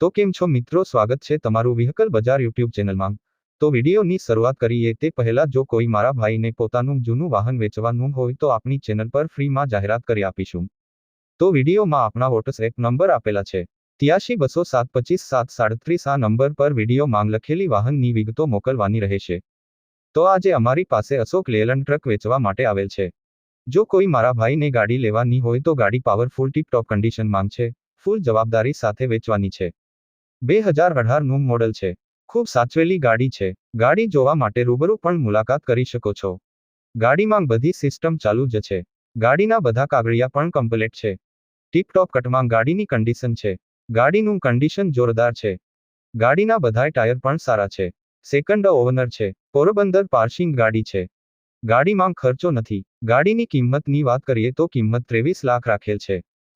તો કેમ છો મિત્રો? સ્વાગત છે તમારું વ્હીકલ બજાર યુટ્યુબ ચેનલમાં. તો વિડીયોની શરૂઆત કરીએ તે પહેલા જો કોઈ મારા ભાઈને પોતાનું જૂનું વાહન વેચવાનું હોય તો આપણી ચેનલ પર ફ્રીમાં જાહેરાત કરી આપીશું. તો વિડીયોમાં આપણા વોટ્સએપ નંબર આપેલા છે. ત્યાસી બસો સાત પચીસ સાત સાડત્રીસ આ નંબર પર વીડિયો માંગ લખેલી વાહનની વિગતો મોકલવાની રહેશે. તો આજે અમારી પાસે અશોક લેલન ટ્રક વેચવા માટે આવેલ છે. જો કોઈ મારા ભાઈને ગાડી લેવાની હોય તો ગાડી પાવરફુલ ટીપ ટોપ કન્ડિશન માંગ છે. ફૂલ જવાબદારી સાથે વેચવાની છે. બે હજાર અઢારનું મોડલ છે. ખૂબ સાચવેલી ગાડી છે. ગાડી જોવા માટે રૂબરૂ પણ મુલાકાત કરી શકો છો. ગાડીમાં બધી સિસ્ટમ ચાલુ જ છે. ગાડીના બધા કાગળિયા પણ કમ્પ્લેટ છે. ટીપટોપ કટમાં ગાડીની કન્ડિશન છે. ગાડીનું કન્ડિશન જોરદાર છે. ગાડીના બધાય ટાયર પણ સારા છે. સેકન્ડ ઓવનર છે. પોરબંદર પાર્સિંગ ગાડી છે. ગાડીમાં ખર્ચો નથી. ગાડીની કિંમતની વાત કરીએ તો કિંમત ત્રેવીસ લાખ રાખેલ છે.